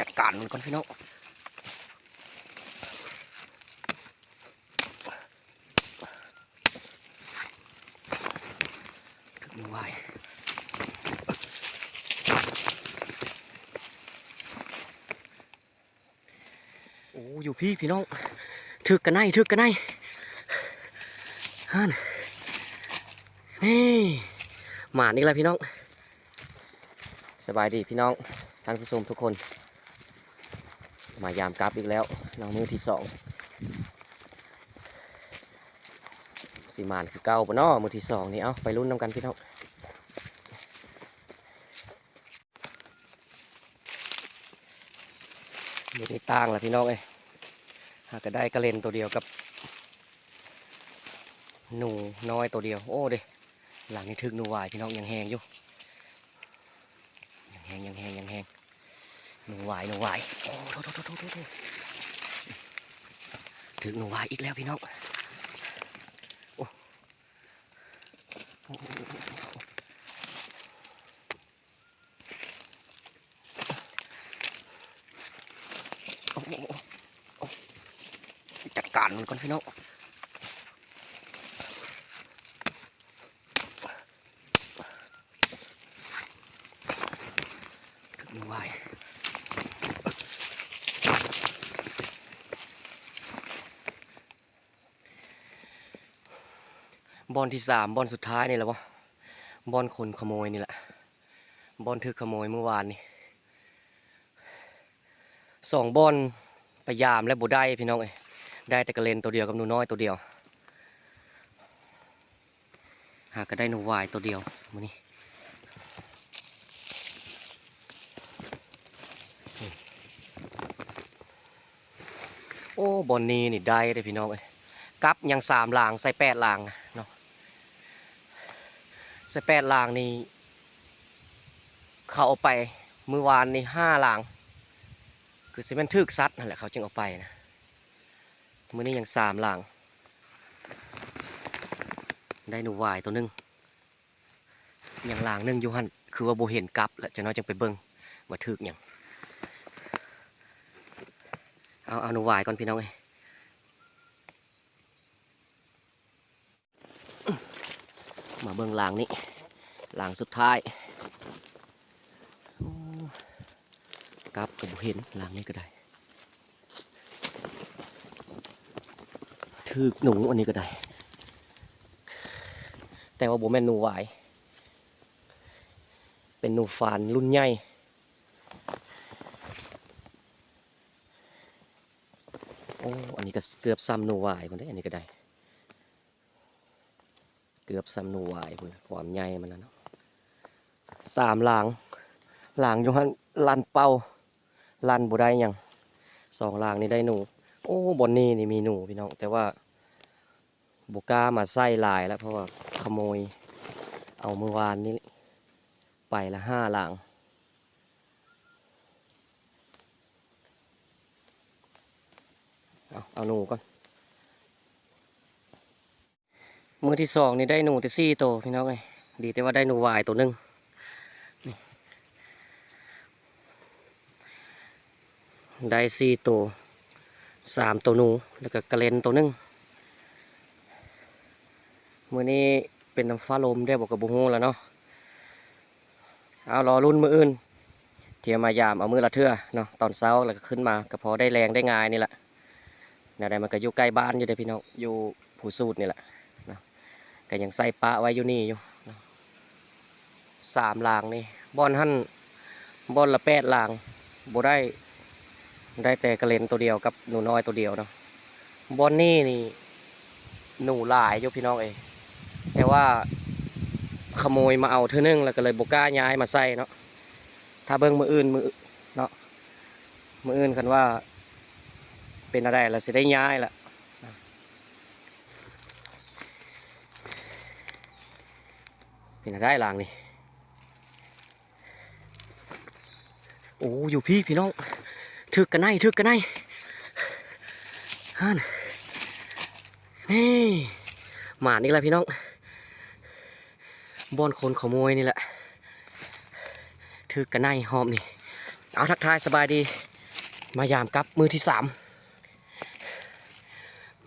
จัดการมันก่อนพี่น้องถึงมือไหวโอ้อยู่พี่พี่น้องถึกกันไนถึกกันไนฮันนี่หมานี่แหละพี่น้อง สบายดีพี่น้องท่านผู้ชมทุกคน มายามกลับอีกแล้วน้องมือที่สองสีมานคือเก้าปะเนาะมือที่สองนี่เอาไปรุ่นน้ำกันพี่น้องมือนี้ต่างละพี่น้องเอ้ยหากจะได้กระเลนตัวเดียวกับ หนูน้อยตัวเดียว โอ้เด้หลังนี้ถึกหนูหวายพี่น้องยังแหงอยู่ แหงยังแหงยังแหงหนูวายหนูวายโอ้โหถึงหนูวายอีกแล้วพี่น้องโอ้โหจัดการมันก่อนพี่น้อง บอลที่สามบอลสุดท้ายนี่แหละวะบอลคนขโมยนี่แหละบอลถือขโมยเมื่อวานนี่สองบอลพยายามและบุได้พี่น้องเอ้ยได้แต่กระเลนตัวเดียวกับหนูน้อยตัวเดียว หากก็ได้หนูวายตัวเดียวมือนี้อืมโอ้บอลนี้นี่ได้เลยพี่น้องเอ้ยกับยังสามลางใส่แปดลางนะ ส่แปดลางนี่เขาเอาไปเมื่อวานนี่ห้าลาง คือสิเป็นทึกซัดนั่นแหละเขาจึงเอาไปนะมื้อนี้ยังสามลาง ได้หนูวายตัวหนึงยังลางหนึงอยู่หันคือว่าโบเห็นกลับแล้วจะน้อยจังไปเบิ่งว่าทึกหยังเอาเอาหนูวายก่อนพี่น้องเอ้ย มา เบื้องหลังนี่หลังสุดท้ายกลับกับเห็นหลังนี้ก็ได้ถือหนูอันนี้ก็ได้ แต่ว่าโบแม่นหนูหวาย เป็นหนูฟานรุ่นใหญ่โอ้อันนี้ก็เกือบซ้ำหนูหวายมันได้อันนี้ก็ได้ เกือบสำนูหวายพุ่นความใหญ่มันแล้วเนาะสามหลางหลางอยู่หันลันเป้าลันบ่ได้ยังสองหลางนี่ได้หนู โอ้บนนี้นี่มีหนูพี่น้อง แต่ว่าบุก้ามาใส่ลายแล้วเพราะว่าขโมย เอาเมื่อวานนี้ไปละห้าหลางเอาเอาหนูก่อน มือที่สองนี่ได้หนูแต่สี่ตัวพี่น้องไงดีแต่ว่าได้หนูวายตัวหนึ่งได้สี่ตัวสามตัวหนู แล้วก็กระเลนตัวหนึ่งมือนี้เป็นน้ำฟ้าลมได้บอกกับบุงแล้วเนาะเอารอรุ่นมืออื่น เทียมายามเอามือละเทื่อเนาะตอนเช้าแล้วก็ขึ้นมาก็พอได้แรงได้งายนี่แหละเนี่ยได้มันก็อยู่ใกล้บ้านอยู่เด้พี่น้องอยู่ผู้สูตรนี่แหละ ก็ยังใส่ปลาไว้อยู่นี่อยู่สามลางนี่บอนหั่นบอนละแปดลางบ่ได้ได้แต่กระเลนตัวเดียวกับหนูน้อยตัวเดียวเนาะบอนนี่นี่หนูหลายอยู่พี่น้องเองแต่ว่าขโมยมาเอาเท่านึงแล้วก็เลยบกล้าย้ายมาใส่เนาะถ้าเบิ้งมืออื่นมือเนาะมืออื่นคันว่า เป็นอะไรแล้วสิได้ย้ายละ เป็นอะไรลางนี่โอ้อยู่พี่พี่น้องถึกกันไนถึกกันไนฮันนี่หมานี่แหละพี่น้องบอนคนขโมยนี่แหละถถือกระไนหอมนี่เอาทักทายสบายดี มายามกับมือที่สาม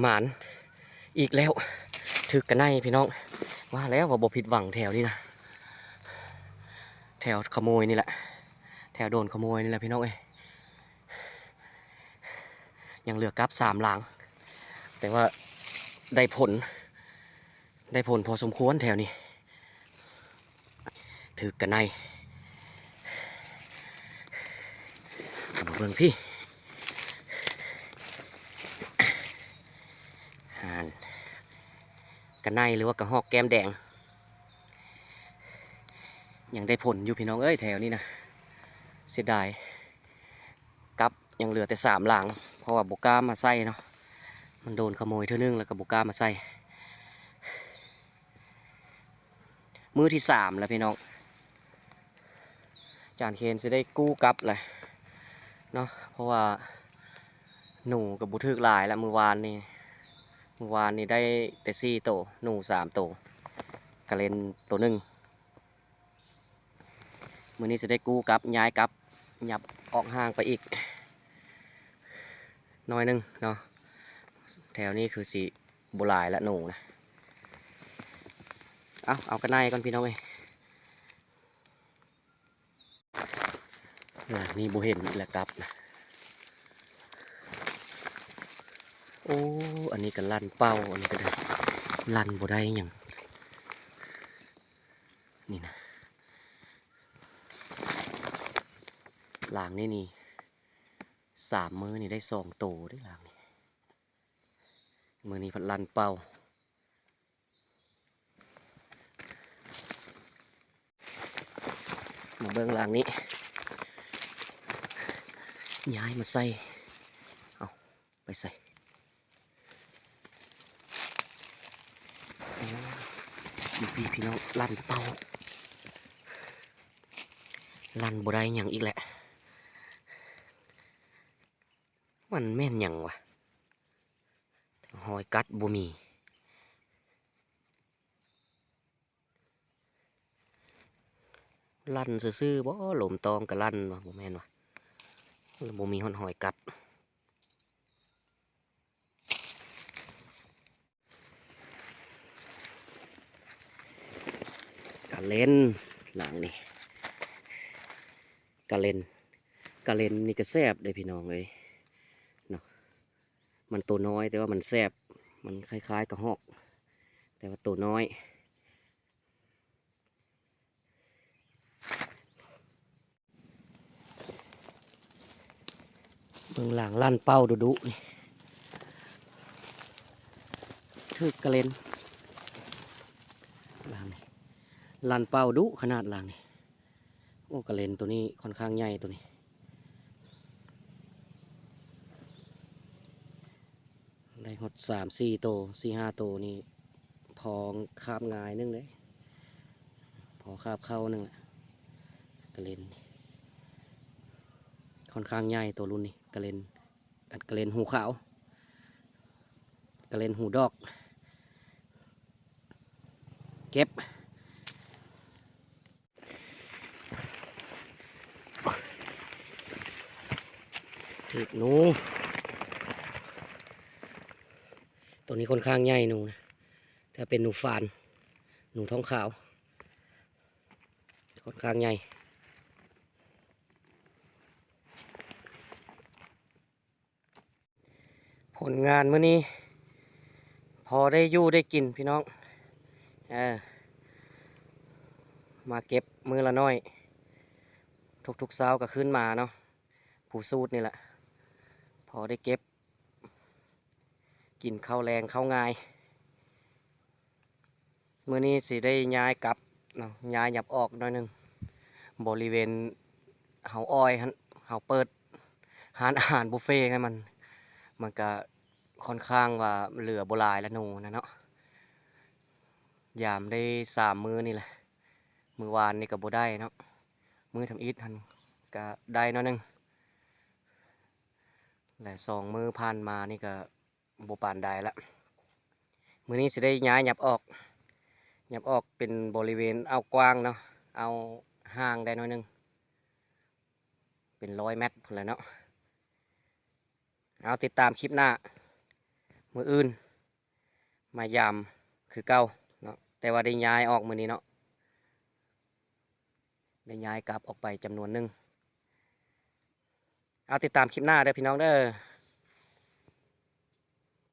หมานอีกแล้วถือกระไนพี่น้อง ว่าแล้วว่าบ่ผิดหวังแถวนี้นะแถวขโมยนี่แหละ แถวโดนขโมยนี่แหละพี่น้องเอ้ยยังเหลือกับสามหลัง แต่ว่าได้ผล ได้ผลพอสมควรแถวนี้ ถือกันในมาเบิ่งพี่หาน กันในหรือว่ากระหอกแก้มแดง ยังได้ผลอยู่พี่น้องเอ้ยแถวนี้นะเสียดายกับยังเหลือแต่สามหลัง เพราะว่าบุก้ามาใส่เนาะมันโดนขโมยเท่านึงแล้วก็บุก้ามาใส่มือที่สามแล้วพี่น้องจานเคนจะได้กู้กลับเลยเนาะเพราะว่าหนูกับบุทึกลายแล้วมือวานนี่ มือวานนี่ได้แต่สี่โตหนูสามโตกระเลนตัวหนึ่งมือนี้จะได้กู้กลับย้ายกลับยับออกห่างไปอีกน้อยหนึงเนาะแถวนี้คือสีบุหลายและหนูนะเอาเอากันไนก่อนพี่น้องเอ้ยน่ะนี่บุเห็นอีกแล้วครับนะ โอ้ อันนี้ก็ลั่นเป้า อันนี้ก็ได้ลั่นบ่ได้ยังนี่นะหลางนี่นี่สามมือนี่ได้สองโตได้หลางนี่มือนี้พัดลันเป่ามาเบิ้องหลางนี้ ย้ายมาใส่ เอาไปใส่โอ้ ดูพี่พี่น้องลั่นเป่าลั่นบ่ได้ยังอีกแหละ มันแม่นยังวะหอยกัดบ่มีลั่นซื่อๆบ่หลมตอมกับลั่นวะบ่แม่นวะบ่มีหอยกัด เล่นหลังนี่กะเลนกะเลนนี่ก็แซบเลยพี่น้องเลยเนาะมันตัวน้อยแต่ว่ามันแซบมันคล้ายๆกับหอก แต่ว่าตัวน้อยเบื้องหลังลั่นเป้าดุดุนี่ทึกกะเลนหลังนี่ ลันเป้าดุขนาดหลังนี่โอ้กระเลนตัวนี้ค่อนข้างใหญ่ตัวนี้ ได้หดสามสี่โตสี่ห้าโตนี่พอคาบงายนึงเลยพอคาบเข้านึงแหละกระเลนค่อนข้างใหญ่ตัวรุ่นนี้กระเลนอัดกระเลนหูขาวกระเลนหูดอก เก็บ ถึกหนูตัวนี้ค่อนข้างใหญ่หนูนะถ้าเป็นหนูฟาน หนูท้องขาว ค่อนข้างใหญ่ผลงานเมื่อนี้ พอได้ยู่ได้กินพี่น้องอมาเก็บมือละน้อย ทุกๆเช้าก็ขึ้นมาเนาะผู้สูตรนี่แหละ พอได้เก็บ กินข้าวแรงข้าวง่ายมื้อนี้สิได้ย้ายกลับเนาะย้ายหยับออกหน่อยหนึงบริเวณเฮาอ้อยหันเฮาเปิดร้านอาหารบุฟเฟ่ให้มัน มันก็ค่อนข้างว่าเหลือโบ่หลายละนูนะเนาะยามได้สามมือนี่แหละ มือวานนี่ก็บ่ได้เนาะมือทำอิฐหันก็ได้น้อยหนึง และสองมือผ่านมานี่ก็บปานใดละมือนี้สิได้ย้ายหยับออกหยับออกเป็นบริเวณเอากว้างเนาะเอาห่างได้น้อยนึง เป็นร้อยเมตรพุ่นแหละเนาะเอาติดตามคลิปหน้า มืออื่น มายามคือเก่าเนาะแต่ว่าได้ย้ายออกมือนี้เนาะได้ย้ายกลับออกไปจำนวนหนึ่ง เอาติดตามคลิปหน้าเด้อพี่น้องเด้อ